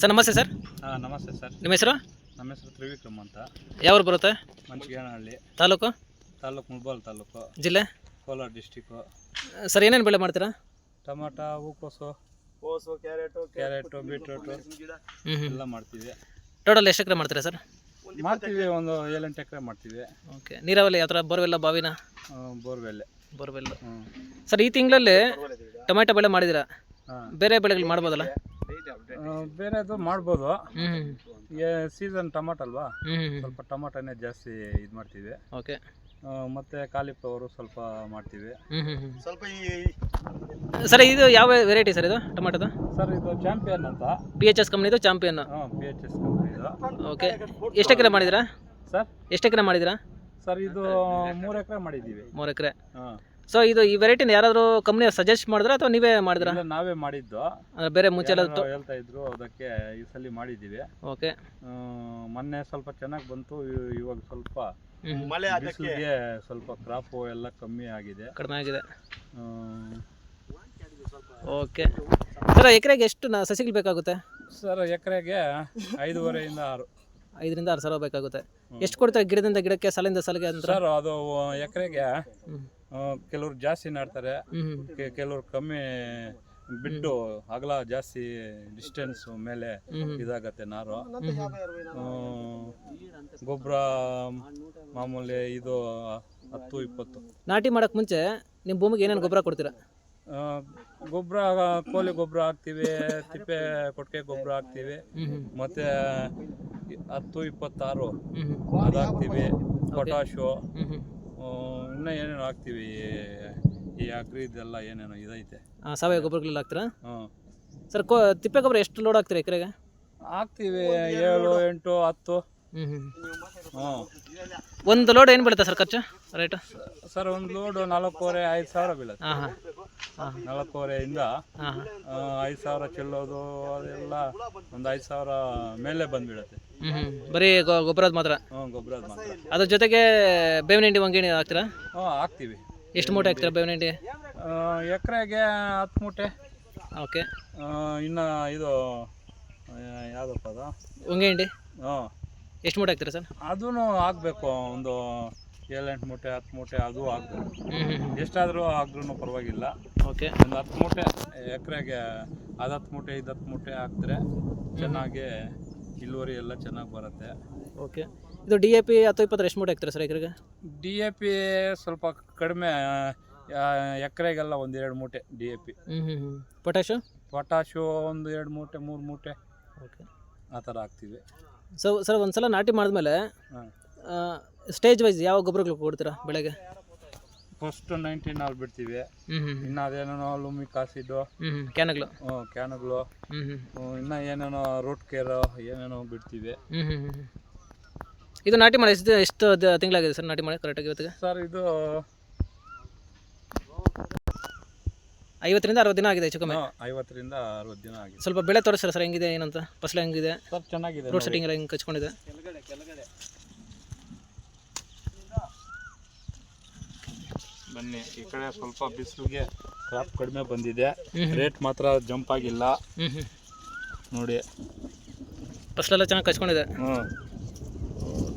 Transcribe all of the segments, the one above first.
Sir ನಮಸ್ತೆ sir. ಹಾಂ ನಮಸ್ತೆ ಸರ್. ನಿಮ್ಮ ಹೆಸರು? ನಮ್ಮ ಹೆಸರು ತ್ರಿವಿಕ್ರಮ್ ಅಂತ. ಯಾವ್ರು ಬರುತ್ತೆ? ಮಂಚಿಗೇನಹಳ್ಳಿ. ತಾಲೂಕು? ತಾಲೂಕು ಮುಳ್ಬಾಲ್ ತಾಲೂಕು. ಜಿಲ್ಲೆ? ಕೋಲಾರ ಡಿಸ್ಟಿಕ್ಕು. ಸರ್ ಏನೇನು ಬೆಳೆ ಮಾಡ್ತೀರಾ? ಟೊಮಾಟ ಹೂಕೋಸು ಕ್ಯಾರೆಟು ಬೀಟ್ರೂಟು. ಹ್ಞೂ ಹ್ಞೂ ಎಲ್ಲ ಮಾಡ್ತೀವಿ. ಟೋಟಲ್ ಎಷ್ಟು ಎಕರೆ ಮಾಡ್ತೀರಾ ಸರ್? ಮಾಡ್ತೀವಿ ಒಂದು ಏಳೆಂಟು ಎಕರೆ ಮಾಡ್ತೀವಿ. ಓಕೆ. ನೀರಾವರಿ ಯಾವ ಥರ ಬೋರ್ವೆಲ್ಲ ಬಾವಿನ? ಬೋರ್ವೆಲ್. ಬೋರ್ವೆಲ್. ಸರ್ ಈ ತಿಂಗಳಲ್ಲಿ ಟೊಮೆಟೊ ಬೆಳೆ ಮಾಡಿದ್ದೀರಾ? ಬೇರೆ ಬೆಳೆಗಳು ಮಾಡ್ಬೋದಲ್ಲ? ಬೇರೆದು ಮಾಡ್ಬೋದು. ಸೀಸನ್ ಟಮಾಟ ಅಲ್ವಾ? ಸ್ವಲ್ಪ ಟಮಾಟನೇ ಜಾಸ್ತಿ ಇದು ಮಾಡ್ತೀವಿ. ಓಕೆ. ಆ, ಮತ್ತೆ ಕಾಲಿಫ್ಲವರು ಸ್ವಲ್ಪ ಮಾಡ್ತೀವಿ. ಸ್ವಲ್ಪ ಹ್ಞೂ ಸರ್ ಇದು ಯಾವ ವೆರೈಟಿ ಸರ್ ಇದು ಟೊಮೆಟೊದು? ಸರ್ ಇದು ಚಾಂಪಿಯನ್ ಅಂತ. ಪಿ ಎಚ್ ಎಸ್ ಕಂಪ್ನಿದು ಚಾಂಪಿಯನ್. ಹಾಂ ಪಿ ಎಚ್ ಎಸ್ ಕಂಪ್ನಿದು ಓಕೆ. ಎಷ್ಟು ಎಕರೆ ಮಾಡಿದ್ದೀರಾ? ಸರ್? ಎಷ್ಟು ಎಕರೆ ಮಾಡಿದ್ದೀರಾ? ಸರ್ ಇದು ಮೂರು ಎಕರೆ ಮಾಡಿದ್ದೀವಿ. ಮೂರು ಎಕರೆ. ಹಾಂ. ಸೊ ಇದು ಈ ವೆರೈಟಿನ ಯಾರಾದರೂ ಕಂಪ್ನಿ ಸಜೆಸ್ಟ್ ಮಾಡಿದ್ರ ಅಥವಾ ನೀವೇ ಮಾಡಿದ್ರಾ? ಇಲ್ಲ ನಾವೇ ಮಾಡಿದ್ದು. ಅಂದ್ರೆ ಬೇರೆ ಮುಂಚೆ ಎಲ್ಲ ಯಾರೋ ಹೇಳ್ತಾ ಇದ್ರು ಅದಕ್ಕೆ ಈ ಸಲ ಮಾಡಿದ್ದೀವಿ. ಓಕೆ ಆ, ಮೊನ್ನೆ ಸ್ವಲ್ಪ ಚೆನ್ನಾಗಿ ಬಂತು ಇ- ಇವಾಗ ಸ್ವಲ್ಪ ಮಳೆ ಬಿಸಿಲಿಗೆ ಸ್ವಲ್ಪ ಕ್ರಾಪ್ ಎಲ್ಲ ಕಮ್ಮಿ ಆಗಿದೆ. ಕಡಿಮೆ ಆಗಿದೆ. ಆ, ಓಕೆ ಸರ್ ಎಕರೆಗೆ ಎಷ್ಟು ನಾ ಸಸಿಗಳು ಬೇಕಾಗುತ್ತೆ? ಸರ್ ಎಕರೆಗೆ ಐದೂವರೆಯಿಂದ ಆರು. ಐದರಿಂದ ಆರು ಸಾವಿರ ಬೇಕಾಗುತ್ತೆ. ಎಷ್ಟು ಕೊಡ್ತಾರೆ ಗಿಡದಿಂದ ಗಿಡಕ್ಕೆ ಸಲಿಂದ ಸಲಿಗೆ ಅಂತ? ಸರ್ ಅದು ಎಕರೆಗೆ ಹ್ಞೂ ಕೆಲವ್ರು ಜಾಸ್ತಿ ನಾಡ್ತಾರೆ ಕೆಲವರು ಕಮ್ಮಿ ಬಿಟ್ಟು ಅಗಲ ಜಾಸ್ತಿ ಡಿಸ್ಟೆನ್ಸ್ ಮೇಲೆ ಇದಾಗತ್ತೆ ನಾರು. ಗೊಬ್ಬರ ಮಾಮೂಲಿ ಇದು ಹತ್ತು ಇಪ್ಪತ್ತು. ನಾಟಿ ಮಾಡಕ್ ಮುಂಚೆ ನಿಮ್ಮ ಭೂಮಿಗೆ ಏನೇನು ಗೊಬ್ಬರ ಕೊಡ್ತೀರಾ? ಗೊಬ್ಬರ ಕೋಳಿ ಗೊಬ್ಬರ ಹಾಕ್ತಿವಿ ತಿಪ್ಪೆ ಕೊಟ್ಟಿಗೆ ಗೊಬ್ಬರ ಹಾಕ್ತಿವಿ ಮತ್ತೆ ಹತ್ತು ಇಪ್ಪತ್ತಾರು ಹಾಕ್ತೀವಿ ಅದು ಇನ್ನೂ ಏನೇನು ಹಾಕ್ತೀವಿ ಈ ಅಗ್ರಿದೆಲ್ಲ ಏನೇನೋ ಇದೈತೆ. ಹಾಂ ಸಾವಯವ ಗೊಬ್ಬರಗಳೆಲ್ಲ ಹಾಕ್ತೀರಾ? ಹ್ಞೂ. ಸರ್ ಕೋ ತಿಪ್ಪೆ ಗೊಬ್ಬರ ಎಷ್ಟು ಲೋಡ್ ಹಾಕ್ತೀರಾ ಎಕರೆಗೆ? ಹಾಕ್ತೀವಿ ಏಳು ಎಂಟು ಹತ್ತು. ಹ್ಞೂ ಹ್ಞೂ ಹ್ಞೂ. ಒಂದು ಲೋಡ್ ಏನು ಬೀಳುತ್ತೆ ಸರ್ ಖರ್ಚು? ರೇಟು ಸರ್ ಒಂದು ಲೋಡು ನಾಲ್ಕೂವರೆ ಐದು ಸಾವಿರ ಬೀಳುತ್ತೆ. ಹಾಂ ಹಾಂ ನಾಲ್ಕೂವರೆಯಿಂದ ಐದು ಸಾವಿರ ಚೆಲ್ಲೋದು ಅದೆಲ್ಲ ಒಂದು ಐದು ಸಾವಿರ ಮೇಲೆ ಬಂದ್ಬಿಡುತ್ತೆ. ಬರೀ ಗೊಬ್ಬರದ ಮಾತ್ರ? ಹ್ಞೂ ಗೊಬ್ಬರದ ಮಾತ್ರ. ಅದ್ರ ಜೊತೆಗೆ ಬೇವಿನ ಹಿಂಡಿ ವಂಗಿಣಿ ಹಾಕ್ತೀರಾ? ಹ್ಞೂ ಹಾಕ್ತೀವಿ. ಎಷ್ಟು ಮೂಟೆ ಹಾಕ್ತೀರಾ ಬೇವಿನ ಹಿಂಡಿ? ಎಕರೆಗೆ ಹತ್ತು ಮೂಟೆ. ಓಕೆ. ಇನ್ನು ಇದು ಯಾವುದಪ್ಪ ಅದು? ವಂಗೆ ಹಿಂಡಿ? ಹ್ಞೂ ಎಷ್ಟು ಮೂಟೆ ಹಾಕ್ತೀರಾ ಸರ್? ಅದೂ ಹಾಕ್ಬೇಕು ಒಂದು ಏಳೆಂಟು ಮೂಟೆ ಹತ್ತು ಮೂಟೆ ಅದು ಆಗ್ಬೋದು. ಎಷ್ಟಾದರೂ ಆಗ್ರೂ ಪರವಾಗಿಲ್ಲ. ಓಕೆ ಒಂದು ಹತ್ತು ಮೂಟೆ ಎಕರೆಗೆ ಅದು ಹತ್ತು ಮೂಟೆ ಇದು ಹತ್ತು ಮೂಟೆ ಹಾಕಿದ್ರೆ ಚೆನ್ನಾಗಿ ಇಳುವರಿ ಎಲ್ಲ ಚೆನ್ನಾಗಿ ಬರುತ್ತೆ. ಓಕೆ ಇದು ಡಿ ಎ ಪಿ ಹತ್ತು ಇಪ್ಪತ್ತರ ಎಷ್ಟು ಮೂಟೆ ಹಾಕ್ತಾರೆ ಸರ್ ಎಕರೆಗೆ? ಡಿ ಎ ಪಿ ಸ್ವಲ್ಪ ಕಡಿಮೆ ಎಕರೆಗೆಲ್ಲ ಒಂದು ಎರಡು ಮೂಟೆ D A P potash potash ಒಂದು ಎರಡು ಮೂಟೆ ಮೂರು ಮೂಟೆ ಓಕೆ ಆ ಥರ ಹಾಕ್ತೀವಿ. ಸೊ ಸರ್ ಒಂದು ಸಲ ನಾಟಿ ಮಾಡಿದ್ಮೇಲೆ ಹಾಂ ಸ್ಟೇಜ್ ವೈಸ್ ಯಾವ ಗೊಬ್ಬರಗಳು ಕೊಡ್ತೀರಾ ಬೆಳೆಗೆ? ಫಸ್ಟ್ ನೈನ್ಟೀನ್ ಆಲ್ ಬಿಡ್ತೀವಿ. ಹ್ಞೂ ಹ್ಞೂ ಇನ್ನು ಅದೇನೋ ಲುಮಿಕ್ ಕಾಸಿಡು ಹ್ಞೂ ಹ್ಞೂ ಕ್ಯಾನಗಳು ಕ್ಯಾನುಗಳು ಹ್ಞೂ ಹ್ಞೂ ಇನ್ನು ಏನೇನೋ ರೂಟ್ ಕೇರ್ ಏನೇನೋ ಬಿಡ್ತೀವಿ. ಹ್ಞೂ ಹ್ಞೂ ಹ್ಞೂ ಇದು ನಾಟಿ ಮಾಡಿ ಎಷ್ಟು ಎಷ್ಟು ದ- ತಿಂಗಳಾಗಿದೆ ಸರ್ ನಾಟಿ ಮಾಡಿ ಕರೆಕ್ಟಾಗಿ ಇವತ್ತಿಗೆ? ಸರ್ ಇದು ಐವತ್ತರಿಂದ ಅರವತ್ತು ದಿನ ಆಗಿದೆ ಹೆಚ್ಚು ಕಮ್ಮಿ. ಐವತ್ತರಿಂದ ಅರವತ್ತು ದಿನ ಆಗಿದೆ. ಸ್ವಲ್ಪ ಬೆಳೆ ತೋರಿಸ್ತಾರೆ ಸರ್ ಹೆಂಗಿದೆ ಏನಂತ? ಫಸಲು ಹೆಂಗಿದೆ? ಸರ್ ಚೆನ್ನಾಗಿದೆ ರೋಡ್ ಸೆಟ್ಟಿಂಗ್ ಎಲ್ಲ ಹೆಂಗೆ ಕಚ್ಕೊಂಡಿದೆ? ಬನ್ನಿ. ಈ ಕಡೆ ಸ್ವಲ್ಪ ಬಿಸಿಲಿಗೆ ಕ್ರಾಪ್ ಕಡಿಮೆ ಬಂದಿದೆ. ರೇಟ್ ಮಾತ್ರ ಜಂಪ್ ಆಗಿಲ್ಲ. ನೋಡಿ. ಫಸ್ಟ್ಲೆಲ್ಲ ಚೆನ್ನಾಗಿ ಕಚ್ಕೊಂಡಿದೆ. ಹ್ಞೂ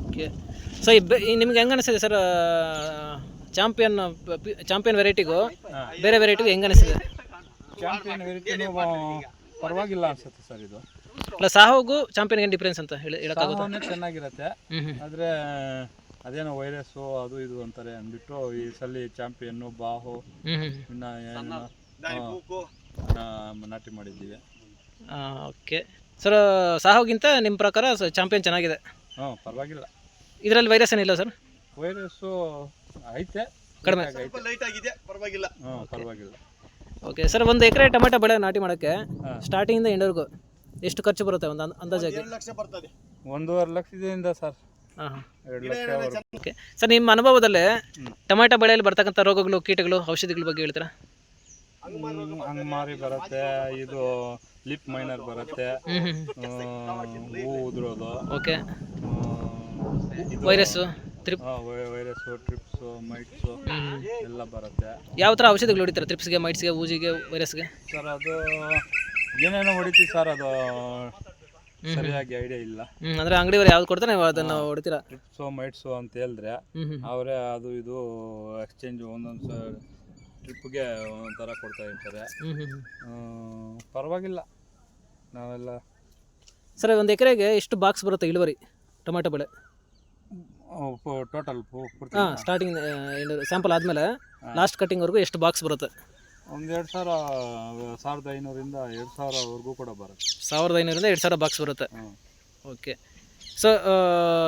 ಓಕೆ ಸೊ ನಿಮ್ಗೆ ಹೆಂಗೆ ಅನಿಸಿದೆ ಸರ್ ಚಾಂಪಿಯನ್ ಚಾಂಪಿಯನ್ ವೆರೈಟಿಗೂ ಬೇರೆ ವೆರೈಟಿಗೂ ಹೆಂಗೆ ಅನಿಸಿದೆ ಚಾಂಪಿಯನ್ ವೆರೈಟಿ ಪರವಾಗಿಲ್ಲ ಅನ್ಸುತ್ತೆ ಸರ್ ಇದು. ಅಲ್ಲ ಸಾಹೋಗು ಚಾಂಪಿಯನ್ಗೆ ಡಿಫ್ರೆನ್ಸ್ ಅಂತ ಹೇಳಿ ಹೇಳೋಕ್ಕಾಗುತ್ತೆ? ಚೆನ್ನಾಗಿರುತ್ತೆ. ಆದರೆ ಅದೇನೋ ವೈರಸ್ಸು ಅದು ಇದು ಅಂತಾರೆ ಅಂದ್ಬಿಟ್ಟು ಈ ಸಲ ಚಾಂಪಿಯನ್ನು ಬಾಹು ಇನ್ನು ಏನೇನೋ ಹಾ, ನಾಟಿ ಮಾಡಿದ್ದೀವಿ. ಓಕೆ. ಸರ್ ಸಾಹೋಗಿಂತ ನಿಮ್ಮ ಪ್ರಕಾರ ಚಾಂಪಿಯನ್ ಚೆನ್ನಾಗಿದೆ? ಹ್ಞೂ ಪರವಾಗಿಲ್ಲ. ಇದರಲ್ಲಿ ವೈರಸ್ ಏನಿಲ್ಲ ಸರ್? ವೈರಸ್ಸು ಐತೆ. ಕಡಿಮೆ. ಆಗಿದೆ ಪರವಾಗಿಲ್ಲ. ಓಕೆ ಸರ್ ಒಂದು ಎಕರೆ ಟೊಮೆಟೊ ಬೆಳೆ ನಾಟಿ ಮಾಡೋಕ್ಕೆ ಹಾ. ಸ್ಟಾರ್ಟಿಂಗಿಂದ ಎಂಡವರೆಗೂ ಎಷ್ಟು ಖರ್ಚು ಬರುತ್ತೆ ಒಂದು ಅಂದಾಜಾಗಿ? ಲಕ್ಷ ಬರ್ತದೆ. ಒಂದೂವರೆ ಲಕ್ಷದಿಂದ ಸರ್. ಹಾಂ ಹಾಂ ಎರಡು ಲಕ್ಷ ಓಕೆ ಸರ್ ನಿಮ್ಮ ಅನುಭವದಲ್ಲಿ ಹ್ಮ್. ಟೊಮೆಟೊ ಬೆಳೆಯಲ್ಲಿ ಬರ್ತಕ್ಕಂಥ ರೋಗಗಳು ಕೀಟಗಳು ಔಷಧಿಗಳ ಬಗ್ಗೆ ಹೇಳ್ತೀರಾ? ಅಂಗಮಾರಿ ಬರುತ್ತೆ. ಇದು ಲಿಪ್ ಮೈನರ್ ಬರುತ್ತೆ. ಹ್ಞೂ ಹ್ಞೂ ಆ, ಹೂ ಉದುರೋದು. ಓಕೆ ಆ, thrips virus thrips virus thrips mites ಎಲ್ಲ ಬರುತ್ತೆ. ಯಾವ ಥರ ಔಷಧಿಗಳು ಹೊಡಿತಾರೆ? ಟ್ರಿಪ್ಸ್ಗೆ ಮೈಟ್ಸ್ಗೆ ಊಜಿಗೆ ವೈರಸ್ಗೆ? ಸರ್ ಅದು ಏನೇನೋ ಹೊಡಿತೀವಿ ಸರ್ ಅದು ಸರಿಯಾಗಿ ಐಡಿಯಾ ಇಲ್ಲ. ಅಂದ್ರೆ ಅಂಗಡಿಯವರು ಯಾವ್ದು ಕೊಡ್ತಾರೆ ನೀವು ಅದನ್ನ ಹೊಡಿತೀರಾ? ಟ್ರಿಪ್ಸು ಮೈಟ್ಸು ಅಂತ ಹೇಳಿದ್ರೆ ಅವರೇ ಅದು ಇದು ಎಕ್ಸ್ಚೇಂಜ್ ಒಂದೊಂದು ಟ್ರಿಪ್ಗೆ ಒಂಥರ ಥರ ಕೊಡ್ತಾ ಇರ್ತಾರೆ. ಪರವಾಗಿಲ್ಲ. ನಾವೆಲ್ಲ ಸರ್ ಒಂದು ಎಕರೆಗೆ ಎಷ್ಟು ಬಾಕ್ಸ್ ಬರುತ್ತೆ ಇಳುವರಿ ಟೊಮೆಟೊ ಬೆಳೆ? ಟೋಟಲ್ ಹಾಂ ಸ್ಟಾರ್ಟಿಂಗ್ ಸ್ಯಾಂಪಲ್ ಆದಮೇಲೆ ಲಾಸ್ಟ್ ಕಟ್ಟಿಂಗ್ವರೆಗೂ ಎಷ್ಟು ಬಾಕ್ಸ್ ಬರುತ್ತೆ? ಒಂದು ಎರಡು ಸಾವಿರ ಸಾವಿರದ ಐನೂರಿಂದ ಎರಡು ಸಾವಿರವರೆಗೂ ಕೂಡ ಬರುತ್ತೆ. ಸಾವಿರದ ಐನೂರಿಂದ ಎರಡು ಸಾವಿರ ಬಾಕ್ಸ್ ಬರುತ್ತೆ. ಹ್ಮ್. ಓಕೆ ಸೊ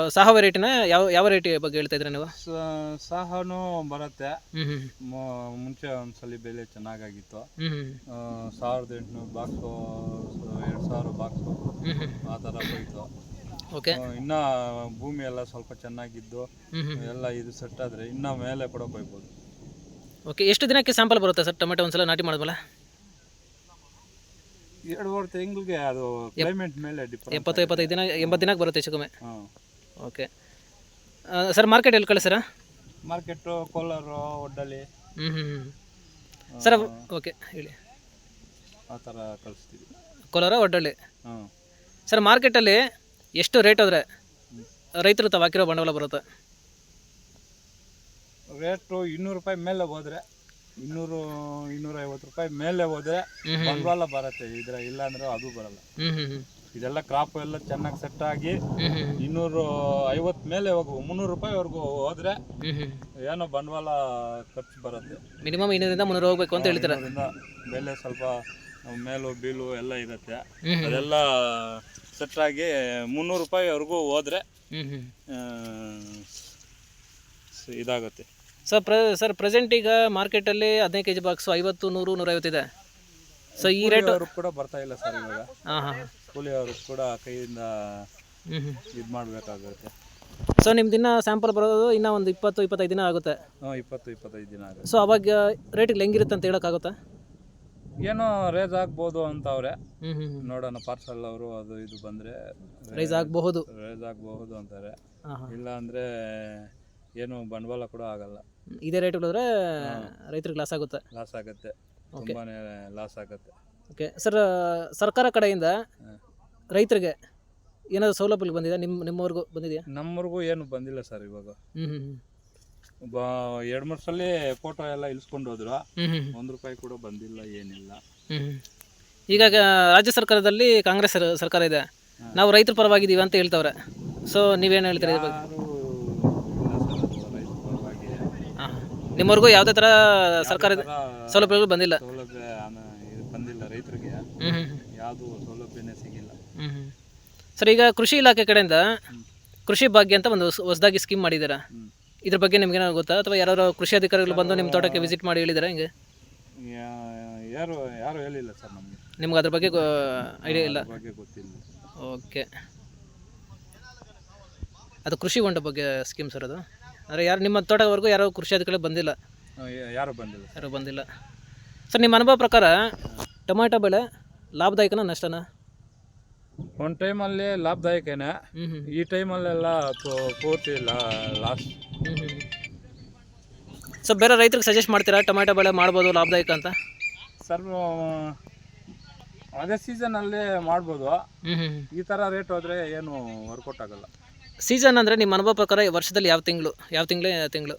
ಸಾಹ ವೆರೈಟಿನ ಯಾವ ಯಾವ ವೆರೈಟಿ ಬಗ್ಗೆ ಹೇಳ್ತಾ ಇದ್ರೆ ನೀವು? ಸ- ಸಾಹನು ಬರುತ್ತೆ. ಹ್ಞೂ ಹ್ಞೂ ಮ- ಮುಂಚೆ ಒಂದ್ಸಲಿ ಬೆಲೆ ಚೆನ್ನಾಗಾಗಿತ್ತು. ಹ್ಞೂ ಹ್ಞೂ ಆ, ಸಾವಿರದ ಎಂಟುನೂರು ಬಾಕ್ಸು ಎರಡು ಸಾವಿರ ಬಾಕ್ಸು ಹ್ಞೂ ಹ್ಞೂ ಆ ಥರ ಹೋಯ್ತು. ಓಕೆ ಆ, ಇನ್ನ ಭೂಮಿ ಎಲ್ಲ ಸ್ವಲ್ಪ ಚೆನ್ನಾಗಿದ್ದು ಹ್ಞೂ ಹ್ಞೂ ಎಲ್ಲ ಇದು ಸೆಟ್ ಆದರೆ ಇನ್ನ ಮೇಲೆ ಕೂಡ ಹೋಗ್ಬೋದು ಓಕೆ ಎಷ್ಟು ದಿನಕ್ಕೆ ಸ್ಯಾಂಪಲ್ ಬರುತ್ತೆ ಸರ್ ಟೊಮೆಟೊ ಒಂದ್ಸಲ ನಾಟಿ ಮಾಡಿದ್ಮೇಲೆ? ಎರಡೂವರೆ ತಿಂಗಳಿಗೆ ಅದು ಕ್ಲೈಮೇಟ್ ಮೇಲೆ ಡಿಪೆಂಡ್ ಎಪ್ಪತ್ತು ಎಪ್ಪತ್ತೈದು ದಿನ ಎಂಬತ್ತು ದಿನಕ್ಕೆ ಬರುತ್ತೆ ಹೆಚ್ಚು ಕಮ್ಮಿ ಓಕೆ ಸರ್ ಮಾರ್ಕೆಟ್ ಎಲ್ಲಿ ಕಳಿಸ್ತೀರಾ? ಮಾರ್ಕೆಟು ಕೋಲಾರ ಒಡ್ಡಲ್ಲಿ ಹ್ಞೂ ಹ್ಞೂ ಹ್ಞೂ ಸರ್ ಓಕೆ ಹೇಳಿ. ಆ ಥರ ಕಳಿಸ್ತೀವಿ. ಕೋಲಾರ ಒಡ್ಡಳ್ಳಿ ಹಾಂ. ಸರ್ ಮಾರ್ಕೆಟಲ್ಲಿ ಎಷ್ಟು ರೇಟ್ ಆದರೆ ರೈತರು ತಾವು ಹಾಕಿರೋ ಬಂಡವಾಳ ಬರುತ್ತೆ? ರೇಟು ಇನ್ನೂರು ರೂಪಾಯಿ ಮೇಲೆ ಹೋದ್ರೆ ಇನ್ನೂರು ಇನ್ನೂರ ಐವತ್ತು ರೂಪಾಯಿ ಮೇಲೆ ಹೋದ್ರೆ. ಬಂಡವಾಳ ಬರುತ್ತೆ. ಇದ್ರ ಇಲ್ಲ ಅಂದ್ರೆ ಅದು ಬರಲ್ಲ. ಇದೆಲ್ಲ ಕ್ರಾಪ್ ಎಲ್ಲ ಚೆನ್ನಾಗಿ ಸೆಟ್ ಆಗಿ ಇನ್ನೂರು ಐವತ್ತು ಮೇಲೆ ಹೋಗು ಮುನ್ನೂರು ರೂಪಾಯಿವರೆಗೂ ಹೋದ್ರೆ ಏನೋ ಬಂಡವಾಳ ಖರ್ಚು ಬರುತ್ತೆ. ಮಿನಿಮಮ್ ಇನ್ನೂರಿಂದ ಮುನ್ನೂರು ಹೋಗ್ಬೇಕು ಅಂತ ಹೇಳ್ತಾರೆ? ಬೆಲೆ ಸ್ವಲ್ಪ ಮೇಲು ಬೀಲು ಎಲ್ಲ ಇರುತ್ತೆ. ಅದೆಲ್ಲ ಸೆಟ್ ಆಗಿ ಮುನ್ನೂರು ರೂಪಾಯಿವರೆಗೂ ಹೋದ್ರೆ ಇದಾಗುತ್ತೆ. ಸರ್ ಪ್ರ ಸರ್ ಪ್ರೆಸೆಂಟ್ ಈಗ ಮಾರ್ಕೆಟಲ್ಲಿ ಹದಿನೈದು ಕೆ ಜಿ ಬಾಕ್ಸು ಐವತ್ತು ನೂರು ನೂರೈವತ್ತಿದೆ ಸೊ ಈ ರೇಟ್ ಕೂಡ ಬರ್ತಾ ಇಲ್ಲ ಸರ್ ಇವಾಗ. ಹಾಂ ಹಾಂ. ಕೂಲಿಯವರು ಕೂಡ ಕೈಯಿಂದ ಹ್ಞೂ ಹ್ಞೂ ಇದು ಮಾಡಬೇಕಾಗುತ್ತೆ. ಸೊ ನಿಮ್ದು ದಿನ ಸ್ಯಾಂಪಲ್ ಬರೋದು ಇನ್ನೂ ಒಂದು ಇಪ್ಪತ್ತು ಇಪ್ಪತ್ತೈದು ದಿನ ಆಗುತ್ತೆ. ಹ್ಞೂ ಇಪ್ಪತ್ತು ಇಪ್ಪತ್ತೈದು ದಿನ ಆಗುತ್ತೆ. ಸೊ ಅವಾಗ ರೇಟಿಗೆ ಹೆಂಗಿರುತ್ತೆ ಅಂತ ಹೇಳೋಕ್ಕಾಗುತ್ತಾ? ಏನೋ ರೇಸ್ ಆಗ್ಬೋದು ಅಂತ ಅವ್ರೆ. ಹ್ಞೂ ಹ್ಞೂ ನೋಡೋಣ ಪಾರ್ಸಲ್ ಅವರು ಅದು ಇದು ಬಂದರೆ ರೈಸ್ ಆಗಬಹುದು. ರೇಸ್ ಆಗಬಹುದು ಅಂತಾರೆ. ಹಾಂ ಹಾಂ. ಇಲ್ಲ ಅಂದ್ರೆ ಏನು ಬಂಡವಾಳ ಕೂಡ ಆಗಲ್ಲ. ಇದೇ ರೇಟ್ ಹೋದ್ರೆ ರೈತರಿಗೆ ಲಾಸ್ ಆಗುತ್ತೆ. ಲಾಸ್ ಆಗುತ್ತೆ. ತುಂಬಾನೇ ಲಾಸ್ ಆಗುತ್ತೆ. ಓಕೆ ಸರ್ ಸರ್ಕಾರ ಕಡೆಯಿಂದ ರೈತರಿಗೆ ಏನಾದರೂ ಸೌಲಭ್ಯಗಳು ಬಂದಿದೆ ನಿಮ್ಮ ನಿಮ್ಮವರೆಗೂ ಬಂದಿದೆಯಾ? ನಮ್ಮವರೆಗೂ ಏನು ಬಂದಿಲ್ಲ ಸರ್ ಇವಾಗ. ಹ್ಞೂ ಒಬ್ಬ ಎರಡು ಮೂರು ಸಲ ಫೋಟೋ ಎಲ್ಲ ಇಳಿಸ್ಕೊಂಡು ಹೋದ್ರು. ಒಂದು ರೂಪಾಯಿ ಕೂಡ ಬಂದಿಲ್ಲ ಏನಿಲ್ಲ. ಈಗ ರಾಜ್ಯ ಸರ್ಕಾರದಲ್ಲಿ ಕಾಂಗ್ರೆಸ್ ಸರ್ಕಾರ ಇದೆ. ನಾವು ರೈತರ ಪರವಾಗಿದ್ದೀವಿ ಅಂತ ಹೇಳ್ತವ್ರೆ. ಸೊ ನೀವೇನು ಹೇಳ್ತೀರಾ ಇದ್ರ ಬಗ್ಗೆ ಯಾರು ಇಲ್ಲ ಸರ್ ಅದು ರೈತ ಪರವಾಗಿ ಹಾಂ ನಿಮ್ಮವ್ರಿಗೂ ಯಾವುದೇ ಥರ ಸರ್ಕಾರದ ಸೌಲಭ್ಯಗಳು ಬಂದಿಲ್ಲ? ಸೌಲಭ್ಯ ಅನ- ಇದು ಬಂದಿಲ್ಲ ರೈತರಿಗೆ. ಹ್ಞೂ ಹ್ಞೂ ಯಾವುದು ಸೌಲಭ್ಯನೇ ಸಿಗಿಲ್ಲ. ಹ್ಞೂ ಸರ್ ಈಗ ಕೃಷಿ ಇಲಾಖೆ ಕಡೆಯಿಂದ ಕೃಷಿ ಭಾಗ್ಯ ಅಂತ ಒಂದು ಹೊಸ- ಹೊಸದಾಗಿ ಸ್ಕೀಮ್ ಮಾಡಿದ್ದೀರಾ? ಹ್ಮ್. ಇದ್ರ ಬಗ್ಗೆ ನಿಮ್ಗೆ ಏನಾದ್ರು ಗೊತ್ತಾ? ಅಥವಾ ಯಾರು ಕೃಷಿ ಅಧಿಕಾರಿಗಳು ಬಂದು ನಿಮ್ಮ ತೋಟಕ್ಕೆ ವಿಸಿಟ್ ಮಾಡಿ ಹೇಳಿದಾರೆ ಹಿಂಗೆ? ಯಾ- ಯಾರು ಯಾರು ಹೇಳಿಲ್ಲ ಸರ್ ನಮಗೆ. ನಿಮ್ಗೆ ಅದ್ರ ಬಗ್ಗೆ ಐಡಿಯಾ ಇಲ್ಲ? ಬಗ್ಗೆ ಗೊತ್ತಿಲ್ಲ. ಓಕೆ. ಅದು ಕೃಷಿ ಹೊಂಡ ಬಗ್ಗೆ ಸ್ಕೀಮ್ ಸರ್ ಅದು? ಅಂದರೆ ಯಾರು ನಿಮ್ಮ ತೋಟವರೆಗೂ ಯಾರೋ ಕೃಷಿ ಅಧಿಕಾರಿ ಬಂದಿಲ್ಲ. ಯಾರು ಬಂದಿಲ್ಲ. ಯಾರು ಬಂದಿಲ್ಲ. ಸರ್ ನಿಮ್ಮ ಅನುಭವ ಪ್ರಕಾರ ಟೊಮ್ಯಾಟೊ ಬೆಳೆ ಲಾಭದಾಯಕನ ನಷ್ಟನ? ಒಂದು ಟೈಮಲ್ಲಿ ಲಾಭದಾಯಕನೇ. ಈ ಟೈಮಲ್ಲೆಲ್ಲ ಪೂರ್ತಿ ಲಾಸ್. ಸರ್ ಸೊ ಬೇರೆ ರೈತರಿಗೆ ಸಜೆಸ್ಟ್ ಮಾಡ್ತೀರಾ ಟೊಮ್ಯಾಟೊ ಬೆಳೆ ಮಾಡ್ಬೋದು ಲಾಭದಾಯಕ ಅಂತ? ಸರ್ ಅದೇ ಸೀಸನಲ್ಲಿ ಮಾಡ್ಬೋದು. ಈ ಥರ ರೇಟ್ ಹೋದರೆ ಏನು ವರ್ಕೌಟ್ ಆಗಲ್ಲ. ಸೀಸನ್ ಅಂದರೆ ನಿಮ್ಮ ಅನುಭವ ಪ್ರಕಾರ ಈ ವರ್ಷದಲ್ಲಿ ಯಾವ ತಿಂಗಳು ಯಾವ ತಿಂಗಳು ತಿಂಗಳು?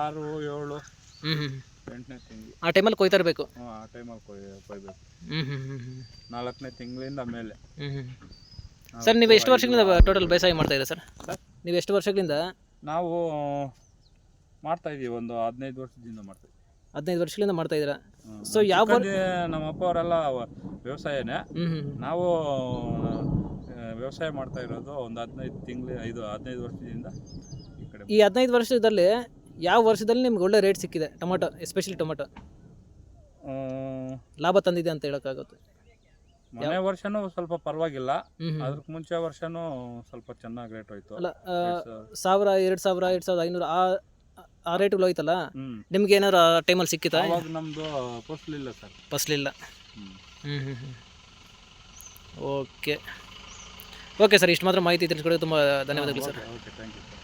ಆರು ಏಳು ಹ್ಞೂ ಹ್ಞೂ ಎಂಟನೇ ತಿಂಗಳು. ಆ ಟೈಮಲ್ಲಿ ಕೊಯ್ತಾ ಇರಬೇಕು ಆ ಟೈಮಲ್ಲಿ ಕೊಯ್ ಕೊಯ್ಬೇಕು. ಹ್ಞೂ ಹ್ಞೂ ಹ್ಞೂ ಹ್ಞೂ ನಾಲ್ಕನೇ ತಿಂಗಳಿಂದ ಮೇಲೆ. ಹ್ಞೂ ಹ್ಞೂ ಸರ್ ನೀವು ಎಷ್ಟು ವರ್ಷಗಳಿಂದ ಟೋಟಲ್ ಬೇಸಾಯ ಮಾಡ್ತಾ ಇದ್ದೀರಾ ಸರ್? ನೀವು ಎಷ್ಟು ವರ್ಷಗಳಿಂದ? ನಾವು ಮಾಡ್ತಾ ಇದ್ದೀವಿ ಒಂದು ಹದಿನೈದು ವರ್ಷದಿಂದ ಮಾಡ್ತಾ ಇದ್ದೀವಿ ಹದಿನೈದು ವರ್ಷಗಳಿಂದ ಮಾಡ್ತಾ ಇದ್ದೀರಾ. ಸೊ ಯಾವ ಚಿಕ್ಕಂದಿ ನಮ್ಮ ಅಪ್ಪ ಅವರೆಲ್ಲ ವ್ಯವಸಾಯನೇ. ನಾವು ವ್ಯವಸಾಯ ಮಾಡ್ತಾ ಇರೋದು ಒಂದು ಹದಿನೈದು ತಿಂಗಳು ಐದು ಹದಿನೈದು ವರ್ಷದಿಂದ ಈ ಕಡೆ. ಈ ಹದಿನೈದು ವರ್ಷದಲ್ಲಿ ಯಾವ ವರ್ಷದಲ್ಲಿ ನಿಮ್ಗೆ ಒಳ್ಳೆ ರೇಟ್ ಸಿಕ್ಕಿದೆ? Tomato especially tomato. ಆ, ಲಾಭ ತಂದಿದೆ ಅಂತ ಹೇಳೋಕ್ಕಾಗುತ್ತೆ. ಮನೆ ವರ್ಷನೂ ಸ್ವಲ್ಪ ಪರವಾಗಿಲ್ಲ. ಅದಕ್ಕೆ ಮುಂಚೆ ವರ್ಷನೂ ಸ್ವಲ್ಪ ಚೆನ್ನಾಗಿ ರೇಟ್ ಹೋಯ್ತು. ಅಲ್ಲ ಆ, ಸಾವಿರ ಎರಡು ಸಾವಿರ ಎರಡು ಸಾವಿರದ ಐನೂರು ಆ ಆ ರೇಟ್ಗಳು ಹೋಯ್ತಲ್ಲ? ಹ್ಮ್. ನಿಮ್ಗೆ ಏನಾರು ಆ ಟೈಮಲ್ಲಿ ಸಿಕ್ಕಿತಾ? ಅವಾಗ ನಮ್ದು ಫಸಲಿಲ್ಲ ಸರ್ ಫಸ್ಲಿಲ್ಲ ಹ್ಮ್. ಹ್ಞೂ ಹ್ಞೂ ಹ್ಞೂ ಓಕೆ ಓಕೆ ಸರ್ ಇಷ್ಟು ಮಾತ್ರ ಮಾಹಿತಿ ತಿಳಿಸ್ಕೊಡೋದು ತುಂಬ ಧನ್ಯವಾದಗಳು sir okay thank you sir